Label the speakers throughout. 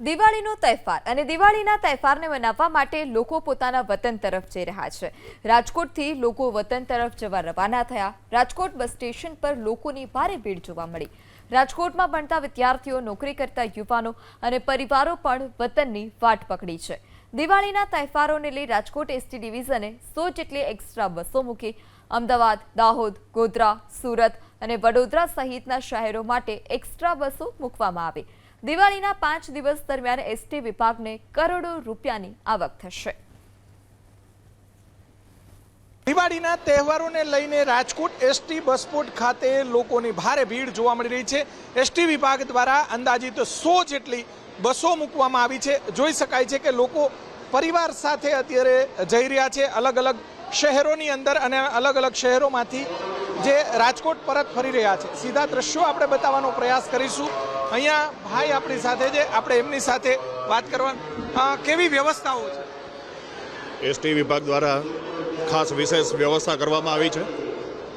Speaker 1: દિવાળીનો તહેવાર અને દિવાળીના તહેવારને મનાવવા માટે લોકો પોતાના વતન તરફ જઈ રહ્યા છે. રાજકોટથી લોકો વતન તરફ જવા રવાના થયા. રાજકોટ બસ સ્ટેશન પર લોકોની ભારે ભીડ જોવા મળી. રાજકોટમાં ભણતા વિદ્યાર્થીઓ, નોકરી કરતા યુવાનો અને પરિવારો પણ વતનની વાટ પકડી છે. દિવાળીના તહેવારોને લઈ રાજકોટ એસટી ડિવિઝને સો જેટલી એક્સ્ટ્રા બસો મૂકી અમદાવાદ, દાહોદ, ગોધરા, સુરત અને વડોદરા સહિતના શહેરો માટે એક્સ્ટ્રા બસો મૂકવામાં આવી. દિવાળીના પાંચ દિવસ દરમિયાન એસટી વિભાગને કરોડો રૂપિયાની આવક થશે.
Speaker 2: દિવાળીના તહેવારોને લઈને રાજકોટ એસટી બસ સ્પોટ ખાતે લોકોની ભારે ભીડ જોવા મળી રહી છે. એસટી વિભાગ દ્વારા અંદાજિત સો જેટલી બસો મૂકવામાં આવી છે. જોઈ શકાય છે કે લોકો પરિવાર સાથે અત્યારે જઈ રહ્યા છે. અલગ અલગ શહેરોની અંદર અને અલગ અલગ શહેરોમાંથી જે રાજકોટ પરત ફરી રહ્યા છે. સીધા દ્રશ્યો આપણે બતાવવાનો પ્રયાસ કરીશું. અહીંયા ભાઈ આપણી સાથે છે. આપણે એમની સાથે વાત કરવા કેવી વ્યવસ્થાઓ છે?
Speaker 3: એસટી વિભાગ દ્વારા ખાસ વિશેષ વ્યવસ્થા કરવામાં આવી છે.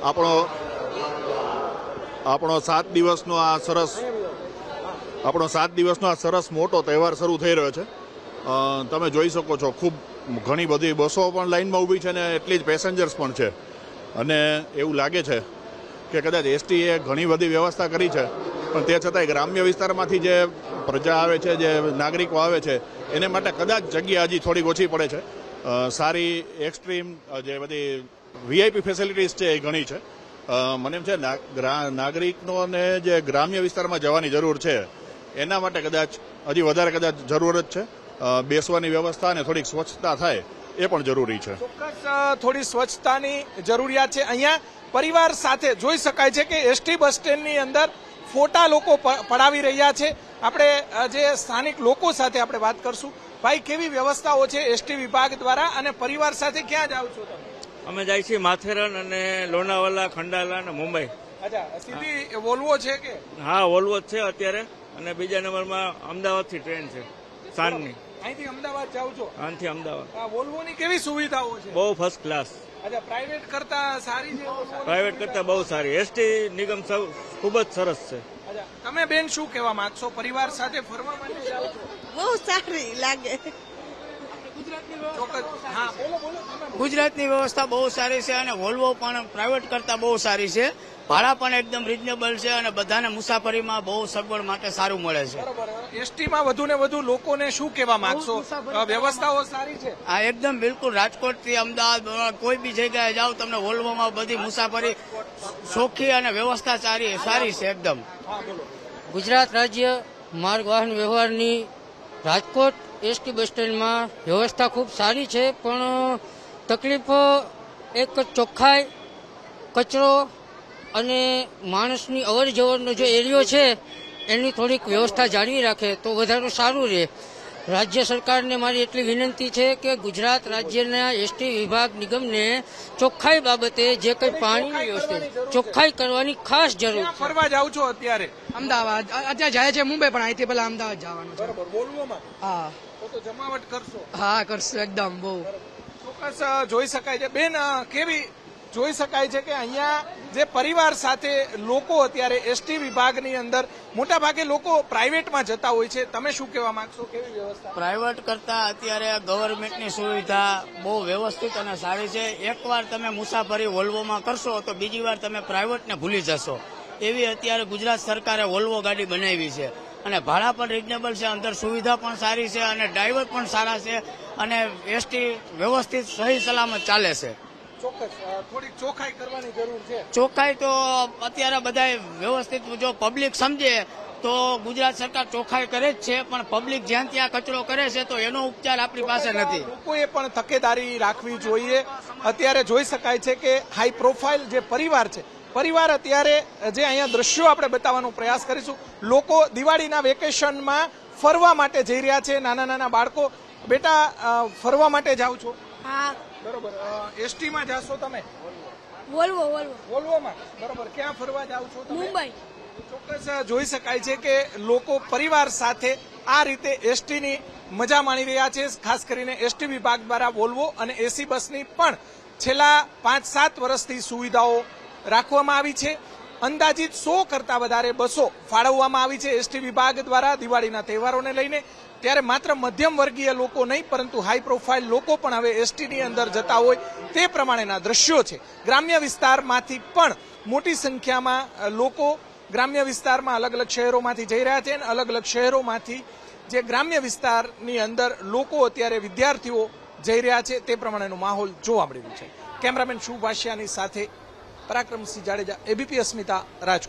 Speaker 3: આપણો આપણો સાત દિવસનો આ સરસ આપણો સાત દિવસનો આ સરસ મોટો તહેવાર શરૂ થઈ રહ્યો છે. તમે જોઈ શકો છો, ખૂબ ઘણી બધી બસો પણ લાઇનમાં ઊભી છે ને એટલી જ પેસેન્જર્સ પણ છે. અને એવું લાગે છે કે કદાચ એસટીએ ઘણી બધી વ્યવસ્થા કરી છે. પણ તે છતાંય ગ્રામ્ય વિસ્તારમાંથી જે પ્રજા આવે છે, જે નાગરિકો આવે છે, એને માટે કદાચ જગ્યા હજી થોડી ઓછી પડે છે. સારી એક્સ્ટ્રીમ જે બધી વીઆઈપી ફેસિલિટીઝ છે એ ઘણી છે. મને એમ છે નાગરિકોને જે ગ્રામ્ય વિસ્તારમાં જવાની જરૂર છે, એના માટે કદાચ હજી વધારે કદાચ જરૂરત છે. બેસવાની વ્યવસ્થા અને થોડીક સ્વચ્છતા થાય એ પણ જરૂરી છે.
Speaker 2: થોડી સ્વચ્છતાની જરૂરિયાત છે. અહીંયા પરિવાર સાથે જોઈ શકાય છે કે એસટી બસ સ્ટેન્ડની અંદર ફોટા લોકો પડાવી રહ્યા છે. આપણે જે સ્થાનિક લોકો સાથે આપણે વાત કરશું. ભાઈ કેવી વ્યવસ્થાઓ છે એસટી વિભાગ દ્વારા અને પરિવાર સાથે ક્યાં જાઓ છો તમે?
Speaker 4: અમે જાય છીએ માથેરન અને લોનાવાલા ખંડાલા અને મુંબઈ.
Speaker 2: અચ્છા સીધી વોલ્વો છે કે?
Speaker 4: હા વોલ્વો છે અત્યારે. અને બીજા નંબરમાં અમદાવાદથી ટ્રેન છે સાંજની.
Speaker 2: અહીંથી અમદાવાદ જાઓ છો?
Speaker 4: અહીંથી અમદાવાદ.
Speaker 2: આ વોલ્વોની કેવી સુવિધાઓ છે?
Speaker 4: બહુ ફર્સ્ટ ક્લાસ
Speaker 2: અચ્છા પ્રાઇવેટ કરતા સારી છે
Speaker 4: પ્રાઇવેટ કરતાં બહુ સારી. એસટી નિગમ સૌ ખૂબ જ સરસ છે.
Speaker 2: તમે બેન શું કહેવા માંગશો? પરિવાર સાથે ફરવા માટે જાઓ છો?
Speaker 5: બહુ સારી લાગે
Speaker 2: ચોક્કસ હા બોલો બોલો તમે બોલો.
Speaker 6: ગુજરાતની વ્યવસ્થા બહુ સારી છે અને વોલ્વો પણ પ્રાઇવેટ કરતા બહુ સારી છે. ભાડા પણ એકદમ રિઝનેબલ છે અને બધાને મુસાફરીમાં બહુ સગવડ માટે સારું મળે છે.
Speaker 2: એસટીમાં વધુ ને વધુ લોકોને શું કહેવા માંગશો? વ્યવસ્થાઓ સારી છે?
Speaker 6: આ એકદમ બિલકુલ રાજકોટથી અમદાવાદ કોઈ બી જગ્યાએ જાઓ તમને વોલ્વોમાં બધી મુસાફરી ચોખ્ખી અને વ્યવસ્થા સારી સારી છે એકદમ.
Speaker 7: ગુજરાત રાજ્ય માર્ગ વાહન વ્યવહારની રાજકોટ એસટી બસ સ્ટેન્ડમાં વ્યવસ્થા ખૂબ સારી છે પણ તકલીફ એક ચોખ્ખાઈ કચરો અને માણસની અવર જવરનો જે એરિયો છે એની થોડીક વ્યવસ્થા જાળવી રાખે તો વધારે સારું રહે. રાજ્ય સરકારને મારી એટલી વિનંતી છે કે ગુજરાત રાજ્યના એસટી વિભાગ નિગમને ચોખ્ખાઈ બાબતે જે કંઈ પાણીની વ્યવસ્થિત ચોખ્ખાઈ કરવાની ખાસ જરૂર છે.
Speaker 2: ફરવા જાઉં છો અત્યારે?
Speaker 8: અમદાવાદ. અત્યારે જાય છે મુંબઈ પણ અહીંથી પેલા અમદાવાદ જવાનું છે. હા.
Speaker 2: તો તો જમાવટ કરશો.
Speaker 8: હા કરશું એકદમ બહુ.
Speaker 2: ચોક્કસ જોઈ શકાય છે. બેન કેવી જોઈ શકાય છે કે અહીંયા જે પરિવાર સાથે લોકો અત્યારે એસટી વિભાગની અંદર મોટા ભાગે લોકો પ્રાઇવેટમાં જતા હોય છે. તમે શું કહેવા માંગશો? કેવી વ્યવસ્થા?
Speaker 6: પ્રાઇવેટ કરતા અત્યારે ગવર્મેન્ટની સુવિધા બહુ વ્યવસ્થિત અને સારી છે. એકવાર તમે મુસાફરી વોલ્વોમાં કરશો તો બીજી વાર તમે પ્રાઇવેટને ભૂલી જશો. એવી અત્યારે ગુજરાત સરકારે વોલ્વો ગાડી બનાવી છે. અને ભાડા પણ રિઝનેબલ છે અંદર સુવિધા પણ સારી છે અને ડ્રાઈવર પણ સારા છે અને એસટી વ્યવસ્થિત સહી સલામત ચાલે છે.
Speaker 2: ચોખાઈ કરવાની જરૂર છે.
Speaker 6: ચોખ્ખાઈ તો અત્યારે બધા વ્યવસ્થિત જો પબ્લિક સમજે તો ગુજરાત સરકાર ચોખ્ખાઈ કરે જ છે પણ પબ્લિક જ્યાં ત્યાં કચરો કરે છે તો એનો ઉપચાર આપણી પાસે નથી.
Speaker 2: લોકોએ પણ તકેદારી રાખવી જોઈએ. અત્યારે જોઈ શકાય છે કે હાઈ પ્રોફાઇલ જે પરિવાર છે પરિવાર અત્યારે જે અહીંયા દ્રશ્યો આપણે બતાવવાનો પ્રયાસ કરીશું લોકો દિવાળીના વેકેશનમાં ફરવા માટે જઈ રહ્યા છે નાના નાના બાળકો. બેટા ફરવા માટે જાઓ છો?
Speaker 5: હા.
Speaker 2: બરોબર. એસટીમાં જાશો તમે?
Speaker 5: Volvo Volvo.
Speaker 2: વોલ્વોમાં? બરોબર. ક્યાં ફરવા જાઓ છો તમે?
Speaker 5: મુંબઈ.
Speaker 2: ચોક્કસ જોઈ શકાય છે કે લોકો પરિવાર સાથે આ રીતે એસટીની મજા માણી રહ્યા છે. ખાસ કરીને એસટી વિભાગ દ્વારા વોલ્વો અને એસી બસની પણ છેલ્લા પાંચ સાત વર્ષથી સુવિધાઓ રાખવામાં આવી છે. અંદાજિત સો કરતા વધારે બસો ફાળવવામાં આવી છે. એસટી વિભાગ દ્વારા દિવાળીના તહેવારોને લઈને ત્યારે માત્ર મધ્યમ વર્ગીય લોકો નહીં, પરંતુ હાઈ પ્રોફાઇલ લોકો પણ હવે એસટીની અંદર જતા હોય તે પ્રમાણેના દ્રશ્યો છે. ગ્રામ્ય વિસ્તારમાંથી પણ મોટી સંખ્યામાં લોકો ગ્રામ્ય વિસ્તારમાં અલગ અલગ શહેરોમાંથી જઈ રહ્યા છે અને અલગ અલગ શહેરોમાંથી જે ગ્રામ્ય વિસ્તારની અંદર લોકો અત્યારે વિદ્યાર્થીઓ જઈ રહ્યા છે તે પ્રમાણેનો માહોલ જોવા મળી છે. કેમેરામેન શુભાષ્યાની સાથે પરાક્રમસિંહ જાડેજા એબીપી અસ્મિતા રાજકોટ.